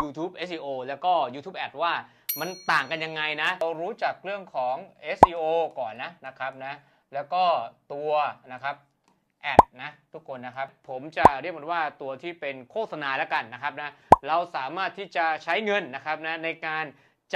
YouTube SEO แล้วก็ YouTube Ad ว่ามันต่างกันยังไงนะ เรารู้จักเรื่องของ SEO ก่อนนะนะครับนะ แล้วก็ตัวนะครับแอดนะทุกคนนะครับ ผมจะเรียกมันว่าตัวที่เป็นโฆษณาแล้วกันนะครับนะ เราสามารถที่จะใช้เงินนะครับนะในการ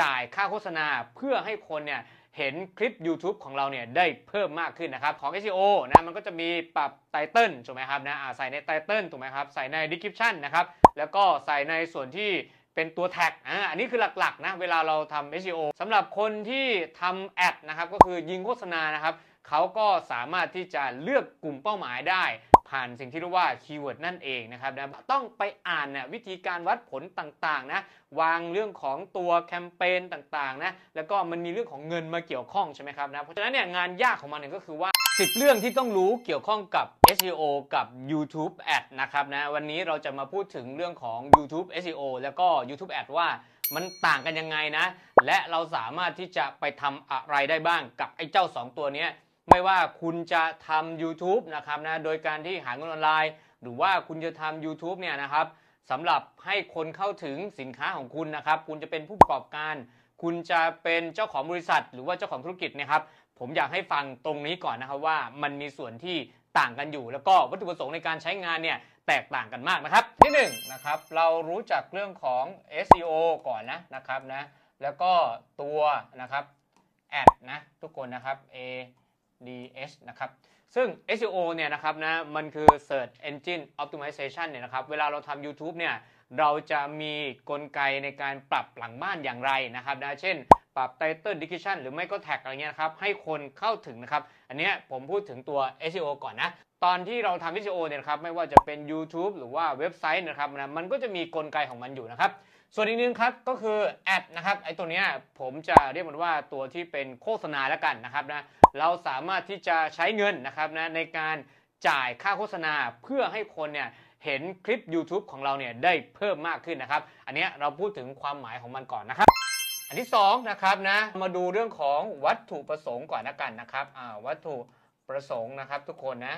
จ่ายค่าโฆษณาเพื่อให้คนเนี่ย เห็นคลิป YouTube ของเราเนี่ยได้เพิ่มมากขึ้นนะครับ ของ SEO นะมันก็จะมีปรับไตเติลถูกไหมครับนะใส่ในไตเติลถูกไหมครับ ใส่ใน description นะครับ แล้วก็ใส่ในส่วนที่เป็นตัวแท็กอ่าอันนี้คือหลักๆนะเวลาเราทำ SEO สำหรับคนที่ทำแอดนะครับก็คือยิงโฆษณานะครับเขาก็สามารถที่จะเลือกกลุ่มเป้าหมายได้ ผ่านสิ่งที่เรียกว่าคีย์เวิร์ดนั่นเองนะครับนะต้องไปอ่านนี่ยวิธีการวัดผลต่างๆนะวางเรื่องของตัวแคมเปญต่างๆนะแล้วก็มันมีเรื่องของเงินมาเกี่ยวข้องใช่ไหมครับนะเพราะฉะนั้นเนี่ยงานยากของมันเนี่ยก็คือว่า 10 เรื่องที่ต้องรู้เกี่ยวข้องกับ SEO กับ YouTube Ad นะครับนะวันนี้เราจะมาพูดถึงเรื่องของ YouTube SEO แล้วก็ YouTube Ad ว่ามันต่างกันยังไงนะ และเราสามารถที่จะไปทำอะไรได้บ้างกับไอ้เจ้า 2 ตัวเนี้ย ไม่ว่าคุณจะทำ YouTube นะครับนะโดยการที่หาเงินออนไลน์ หรือว่าคุณจะทำ YouTube เนี่ยนะครับสำหรับให้คนเข้าถึงสินค้าของคุณนะครับ คุณจะเป็นผู้ประกอบการ คุณจะเป็นเจ้าของบริษัท หรือว่าเจ้าของธุรกิจนะครับ ผมอยากให้ฟังตรงนี้ก่อนนะครับว่ามันมีส่วนที่ต่างกันอยู่ แล้วก็วัตถุประสงค์ในการใช้งานเนี่ยแตกต่างกันมากนะครับ ที่หนึ่งนะครับเรารู้จักเรื่องของ SEO ก่อนนะนะครับนะแล้วก็ตัวนะครับแอดนะทุกคนนะครับ A DH นะครับ ซึ่ง SEO เนี่ยนะครับนะ มันคือ Search Engine Optimization เนี่ยนะครับ เวลาเราทำ YouTube เนี่ย เราจะมีกลไกในการปรับหลังบ้านอย่างไรนะครับนะ เช่น ปรับ Title Description หรือไม่ก็แท็กอะไรเงี้ยครับ ให้คนเข้าถึงนะครับ อันเนี้ยผมพูดถึงตัว SEO ก่อนนะ ตอนที่เราทำ SEO เนี่ยนะครับไม่ว่าจะเป็น YouTube หรือว่าเว็บไซต์นะครับนะมันก็จะมีกลไกของมันอยู่นะครับ ส่วนอีกนึงครับก็คือแอดนะครับไอตัวเนี้ยผมจะเรียกมันว่าตัวที่เป็นโฆษณาแล้วกันนะครับนะเราสามารถที่จะใช้เงินนะครับนะในการจ่ายค่าโฆษณาเพื่อให้คนเนี่ยเห็นคลิป YouTube ของเราเนี่ยได้เพิ่มมากขึ้นนะครับ อันเนี้ยเราพูดถึงความหมายของมันก่อนนะครับ อันที่2นะครับนะมาดูเรื่องของวัตถุประสงค์ก่อนนะกันนะครับอ่าวัตถุประสงค์นะครับทุกคนนะ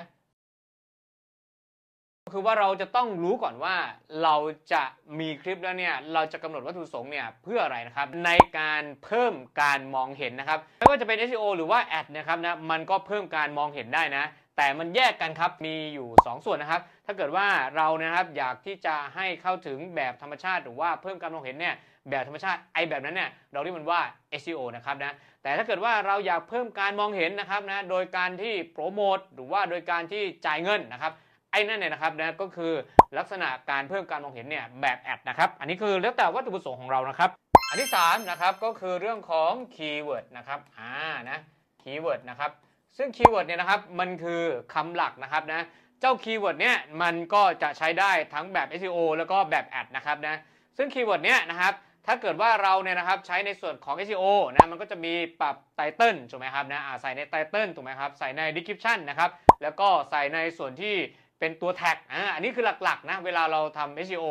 คือว่าเราจะต้องรู้ก่อนว่าเราจะมีคลิปแล้วเนี่ยเราจะกำหนดวัตถุประสงค์เนี่ยเพื่ออะไรนะครับในการเพิ่มการมองเห็นนะครับไม่ว่าจะเป็น SEO หรือว่าแอดนะครับนะมันก็เพิ่มการมองเห็นได้นะ แต่มันแยกกันครับมีอยู่ 2 ส่วนนะครับ ถ้าเกิดว่าเรานะครับอยากที่จะให้เข้าถึงแบบธรรมชาติหรือว่าเพิ่มการมองเห็นเนี่ยแบบธรรมชาติไอแบบนั้นเนี่ยเราเรียกมันว่า SEO นะครับนะแต่ถ้าเกิดว่าเราอยากเพิ่มการมองเห็นนะครับนะโดยการที่โปรโมทหรือว่าโดยการที่จ่ายเงินนะครับ ไอ้นั่นเนี่ยนะครับนะก็คือลักษณะการเพิ่มการมองเห็นเนี่ยแบบแอดนะครับ อันนี้คือแล้วแต่วัตถุประสงค์ของเรานะครับ อันที่3นะครับก็คือเรื่องของคีย์เวิร์ดนะครับอ่านะคีย์เวิร์ดนะครับซึ่งคีย์เวิร์ดเนี่ยนะครับมันคือคำหลักนะครับนะเจ้าคีย์เวิร์ดเนี่ยมันก็จะใช้ได้ทั้งแบบ SEO แล้วก็แบบแอดนะครับนะซึ่งคีย์เวิร์ดเนี่ยนะครับถ้าเกิดว่าเราเนี่ยนะครับใช้ในส่วนของ SEO นะมันก็จะมีปรับไตเติลถูกไหมครับนะใส่ในไตเติลถูกไหมครับใส่ใน description นะครับแล้วก็ใส่ในส่วนที่ เป็นตัวแท็กอ่าอันนี้คือหลักๆนะเวลาเราทำ SEO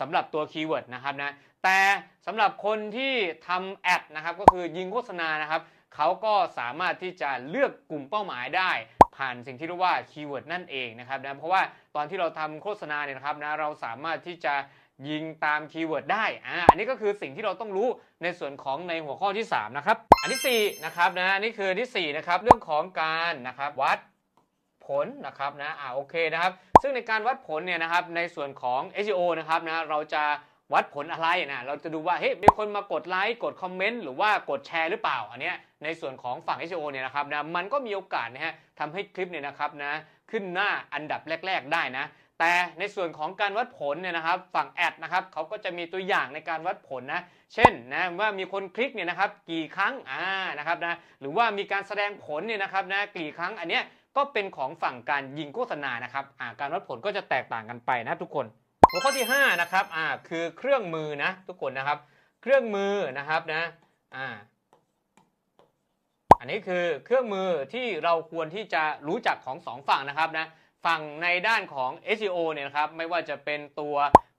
สำหรับตัวคีย์เวิร์ดนะครับนะแต่สำหรับคนที่ทำแอดนะครับก็คือยิงโฆษณานะครับเขาก็สามารถที่จะเลือกกลุ่มเป้าหมายได้ผ่านสิ่งที่เรียกว่าคีย์เวิร์ดนั่นเองนะครับนะเพราะว่าตอนที่เราทำโฆษณาเนี่ยนะครับนะเราสามารถที่จะยิงตามคีย์เวิร์ดได้อ่าอันนี้ก็คือสิ่งที่เราต้องรู้ในส่วนของในหัวข้อที่ 3 นะครับ อันที่4นะครับนะนนี้คือที่4นะครับเรื่องของการนะครับวัด ลนะครับนะอ่าโอเคนะครับ ซึ่งในการวัดผลเนี่ยนะครับในส่วนของ SEO นะครับนะเราจะวัดผลอะไรนะเราจะดูว่าเฮ้ยมีคนมากดไลค์กดคอมเมนต์หรือว่ากดแชร์หรือเปล่า อันเนี้ยในส่วนของฝั่ง SEO เนี่ยนะครับนะมันก็มีโอกาสนะฮะทำให้คลิปเนี่ยนะครับนะขึ้นหน้าอันดับแรก ๆ ได้นะ แต่ในส่วนของการวัดผลเนี่ยนะครับฝั่งแอดนะครับเขาก็จะมีตัวอย่างในการวัดผลนะเช่นนะว่ามีคนคลิกเนี่ยนะครับกี่ครั้งอ่านะครับนะหรือว่ามีการแสดงผลเนี่ยนะครับนะกี่ครั้งอันเนี้ย ก็เป็นของฝั่งการยิงโฆษณานะครับอ่าการวัดผลก็จะแตกต่างกันไปนะทุกคน หัวข้อที่5นะครับอ่าคือเครื่องมือนะทุกคนนะครับ เครื่องมือนะครับนะอ่าอันนี้คือเครื่องมือที่เราควรที่จะรู้จักของสองฝั่งนะครับนะฝั่งในด้านของ SEO เนี่ยนะครับไม่ว่าจะเป็นตัว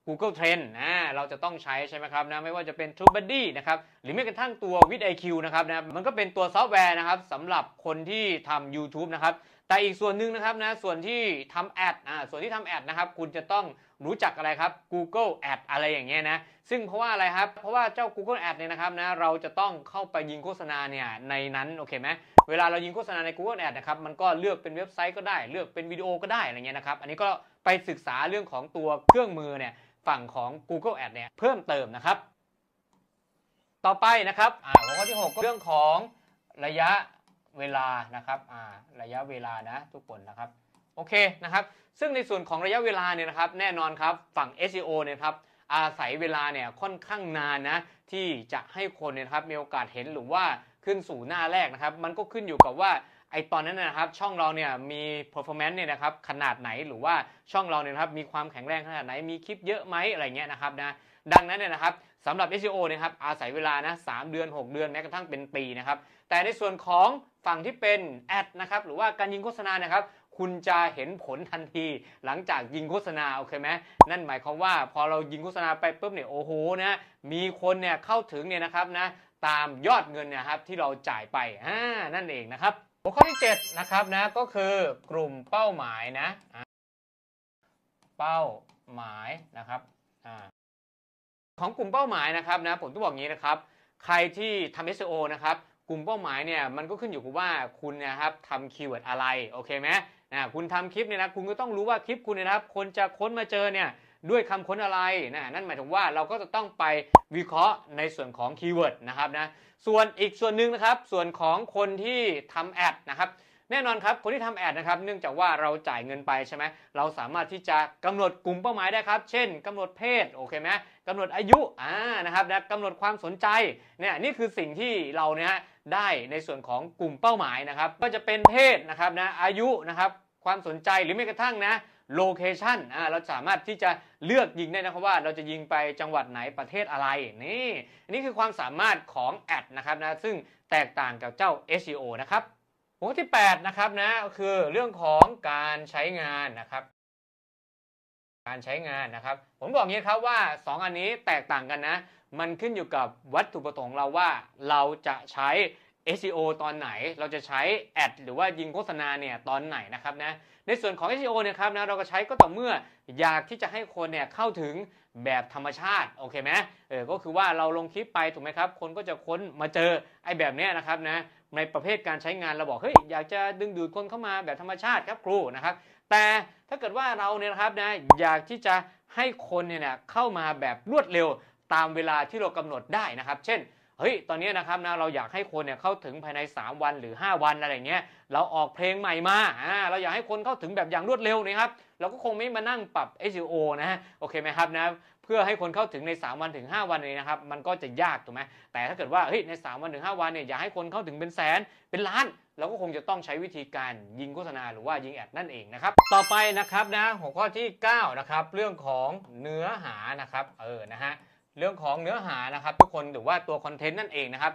Google Trend นะเราจะต้องใช้ใช่ไหมครับนะไม่ว่าจะเป็น TubeBuddy นะครับหรือแม้กระทั่งตัว WithIQ นะครับนะมันก็เป็นตัวซอฟต์แวร์นะครับสำหรับคนที่ทำ YouTube นะครับแต่อีกส่วนหนึ่งนะครับนะส่วนที่ทำแอดอ่าส่วนที่ทำแอดนะครับคุณจะต้อง รู้จักอะไรครับ Google Ad อะไรอย่างเงี้ยนะ ซึ่งเพราะว่าอะไรครับ เพราะว่าเจ้า Google Ad เนี่ยนะครับนะ เราจะต้องเข้าไปยิงโฆษณาเนี่ยในนั้น โอเคไหมเวลาเรายิงโฆษณาใน Google Ad นะครับ มันก็เลือกเป็นเว็บไซต์ก็ได้ เลือกเป็นวิดีโอก็ได้อะไรเงี้ยนะครับ อันนี้ก็ไปศึกษาเรื่องของตัวเครื่องมือเนี่ยฝั่งของ Google Ad เนี่ยเพิ่มเติมนะครับ ต่อไปนะครับหัวข้อที่ 6 ก็เรื่องของระยะเวลานะครับระยะเวลานะทุกคนนะครับ อเคนะครับ ซึ่งในส่วนของระยะเวลาเนี่ยนะครับแน่นอนครับฝั่ง SEO เนี่ยครับอาศัยเวลาเนี่ยค่อนข้างนานนะที่จะให้คนเนี่ยครับมีโอกาสเห็นหรือว่าขึ้นสู่หน้าแรกนะครับ มันก็ขึ้นอยู่กับว่าไอตอนนั้นนะครับช่องเราเนี่ยมี performance เนี่ยนะครับขนาดไหนหรือว่าช่องเราเนี่ยครับมีความแข็งแรงขนาดไหนมีคลิปเยอะไหมอะไรเงี้ยนะครับนะดังนั้นเนี่ยนะครับสำหรับ SEO เนะครับอาศัยเวลานะ3เดือน 6 เดือนแม้กระทั่งเป็นปีนะครับแต่ในส่วนของฝั่งที่เป็นแอดนะครับหรือว่าการยิงโฆษณานะครับ คุณจะเห็นผลทันทีหลังจากยิงโฆษณาโอเคไหมนั่นหมายความว่าพอเรายิงโฆษณาไปปุ๊บเนี่ยโอ้โหนะมีคนเนี่ยเข้าถึงเนี่ยนะครับนะตามยอดเงินนยครับที่เราจ่ายไปอ่านั่นเองนะครับหัวข้อที่7นะครับนะก็คือกลุ่มเป้าหมายนะเป้าหมายนะครับอของกลุ่มเป้าหมายนะครับนะผมต้องบอกงี้นะครับ ใครที่ทำ SEO นะครับกลุ่มเป้าหมายเนี่ยมันก็ขึ้นอยู่กับว่าคุณนะครับทำคีย์เวิร์ดอะไรโอเคไหม นะคุณทำคลิปเนี่ยนะคุณก็ต้องรู้ว่าคลิปคุณเนยนะครับ คนจะค้นมาเจอเนี่ยด้วยคำค้นอะไรนะนั่นหมายถึงว่าเราก็จะต้องไปวิเคราะห์ในส่วนของคีย์เวิร์ดนะครับนะส่วนอีกส่วนหนึ่งนะครับ ส่วนของคนที่ทำแอดนะครับ แน่นอนครับคนที่ทำแอดนะครับเนื่องจากว่าเราจ่ายเงินไปใช่ไหมเราสามารถที่จะกำหนดกลุ่มเป้าหมายได้ครับ เช่นกำหนดเพศโอเคไหมกำหนดอายุอ่านะครับนะกำหนดความสนใจเนี่ยนี่คือสิ่งที่เราเนี่ยฮะได้ในส่วนของกลุ่มเป้าหมายนะครับก็จะเป็นเพศนะครับนะอายุนะครับความสนใจหรือแม้กระทั่งนะโลเคชันอ่าเราสามารถที่จะเลือกยิงได้นะครับว่าเราจะยิงไปจังหวัดไหนประเทศอะไรนี่นนี้คือความสามารถของแอดนะครับนะซึ่งแตกต่างกับเจ้า SEO นะครับ หัวที่ 8 นะครับนะคือเรื่องของการใช้งานนะครับ การใช้งานนะครับ ผมบอกงี้ครับว่า 2 อันนี้แตกต่างกันนะ มันขึ้นอยู่กับวัตถุประสงค์เราว่าเราจะใช้ SEO ตอนไหนเราจะใช้แอดหรือว่ายิงโฆษณาเนี่ยตอนไหนนะครับนะในส่วนของ SEO เนี่ยครับนะเราก็ใช้ก็ต่อเมื่ออยากที่จะให้คนเนี่ยเข้าถึงแบบธรรมชาติโอเคไหมเออก็คือว่าเราลงคลิปไปถูกไหมครับ คนก็จะค้นมาเจอไอ้แบบเนี้ยนะครับนะในประเภทการใช้งานเราบอกเฮ้ยอยากจะดึงดูดคนเข้ามาแบบธรรมชาติครับครูนะครับ แต่ถ้าเกิดว่าเราเนี่ยนะครับนะอยากที่จะให้คนเนี่ยเข้ามาแบบรวดเร็วตามเวลาที่เรากำหนดได้นะครับ เช่น เฮ้ยตอนนี้นะครับนะเราอยากให้คนเนี่ยเข้าถึงภายใน 3 วันหรือ 5 วันอะไรเงี้ยเราออกเพลงใหม่มาอ่าเราอยากให้คนเข้าถึงแบบอย่างรวดเร็วนะครับเราก็คงไม่มานั่งปรับ SEO นะฮะโอเคไหมครับนะเพื่อให้คนเข้าถึงใน 3 วันถึง 5 วันนี้นะครับมันก็จะยากถูกไหมแต่ถ้าเกิดว่าเฮ้ยใน 3 วันถึง 5 วันเนี่ยอยากให้คนเข้าถึงเป็นแสนเป็นล้านเราก็คงจะต้องใช้วิธีการยิงโฆษณาหรือว่ายิงแอดนั่นเองนะครับต่อไปนะครับนะหัวข้อที่9นะครับเรื่องของเนื้อหานะครับเออนะฮะ เรื่องของเนื้อหานะครับ ทุกคนหรือว่าตัวคอนเทนต์นั่นเองนะครับ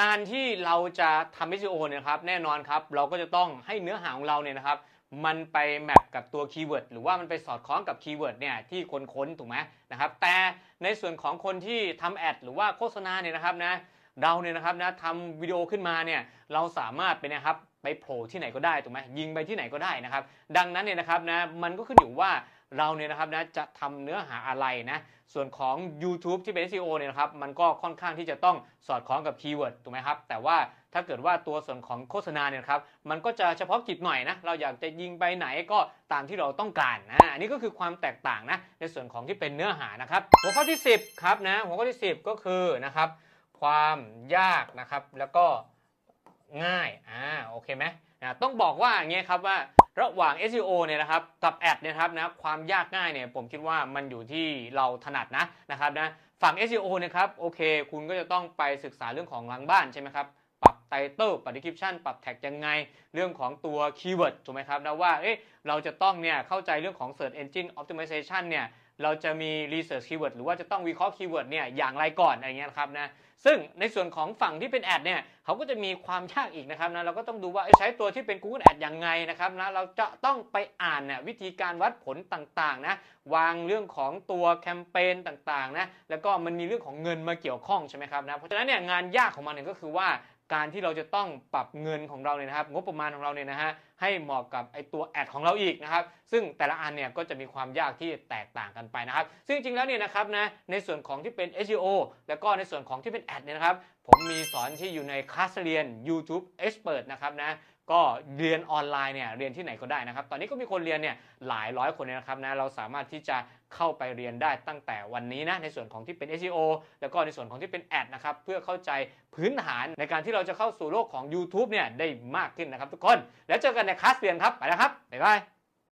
การที่เราจะทำ SEO เนี่ยครับแน่นอนครับ เราก็จะต้องให้เนื้อหาของเราเนี่ยนะครับ มันไปแมปกับตัวคีย์เวิร์ดหรือว่ามันไปสอดคล้องกับคีย์เวิร์ดเนี่ยที่คนค้นถูกไหมนะครับ แต่ในส่วนของคนที่ทำแอดหรือว่าโฆษณาเนี่ยนะครับนะเราเนี่ยนะครับนะทำวิดีโอขึ้นมาเนี่ยเราสามารถไปนะครับไปโผล่ที่ไหนก็ได้ถูกไหมยิงไปที่ไหนก็ได้นะครับ ดังนั้นเนี่ยนะครับนะมันก็ขึ้นอยู่ว่า เราเนี่ยนะครับนะจะทำเนื้อหาอะไรนะส่วนของ YouTube ที่เป็น SEO เนี่ยนะครับมันก็ค่อนข้างที่จะต้องสอดคล้องกับคีย์เวิร์ดถูกไหมครับแต่ว่าถ้าเกิดว่าตัวส่วนของโฆษณาเนี่ยนะครับมันก็จะเฉพาะกิจหน่อยนะเราอยากจะยิงไปไหนก็ตามที่เราต้องการนะอันนี้ก็คือความแตกต่างนะในส่วนของที่เป็นเนื้อหานะครับหัวข้อที่ 10ครับนะหัวข้อที่ 10 ก็คือนะครับความยากนะครับแล้วก็ง่ายอ่าโอเคไหมนะต้องบอกว่าอย่างเงี้ยครับว่า ระหว่าง SEO เนี่ยนะครับกับแอดเนี่ยครับนะความยากง่ายเนี่ยผมคิดว่ามันอยู่ที่เราถนัดนะนะครับนะฝั่ง SEO นะครับโอเค คุณก็จะต้องไปศึกษาเรื่องของหลังบ้านใช่ไหมครับ ไตเติลปรับ description ปรับแท็กยังไง เรื่องของตัวคีย์เวิร์ดถูกไหมครับนะว่าเอ๊ะเราจะต้องเนี่ยเข้าใจเรื่องของ search engine optimization เนี่ยเราจะมี research keyword หรือว่าจะต้องวิเคราะห์คีย์เวิร์ดเนี่ยอย่างไรก่อนอะไรเงี้ยครับนะซึ่งในส่วนของฝั่งที่เป็นแอดเนี่ยเขาก็จะมีความยากอีกนะครับนะเราก็ต้องดูว่าเอ๊ะใช้ตัวที่เป็น Google Ad ยังไงนะครับนะเราจะต้องไปอ่านเนี่ยวิธีการวัดผลต่างๆนะวางเรื่องของตัวแคมเปญต่างๆนะแล้วก็มันมีเรื่องของเงินมาเกี่ยวข้องใช่ไหมครับนะเพราะฉะนั้นเนี่ยงานยากของมันเนี่ยก็คือว่า การที่เราจะต้องปรับเงินของเราเนี่ยนะครับ งบประมาณของเราเนี่ยนะฮะให้เหมาะกับไอตัวแอดของเราอีกนะครับ ซึ่งแต่ละอันเนี่ยก็จะมีความยากที่แตกต่างกันไปนะครับ ซึ่งจริงๆแล้วเนี่ยนะครับนะในส่วนของที่เป็น SEO แล้วก็ในส่วนของที่เป็นแอดเนี่ยนะครับ ผมมีสอนที่อยู่ในคลาสเรียน YouTube Expert นะครับนะก็เรียนออนไลน์เนี่ยเรียนที่ไหนก็ได้นะครับ ตอนนี้ก็มีคนเรียนเนี่ยหลายร้อยคนเลยนะครับนะเราสามารถที่จะเข้าไปเรียนได้ตั้งแต่วันนี้นะในส่วนของที่เป็น SEO แล้วก็ในส่วนของที่เป็นแอดนะครับเพื่อเข้าใจพื้นฐานในการที่เราจะเข้าสู่โลกของ YouTube เนี่ยได้มากขึ้นนะครับทุกคน แล้วเจอกันในคลาสเรียนครับไปแล้วครับบ๊ายบาย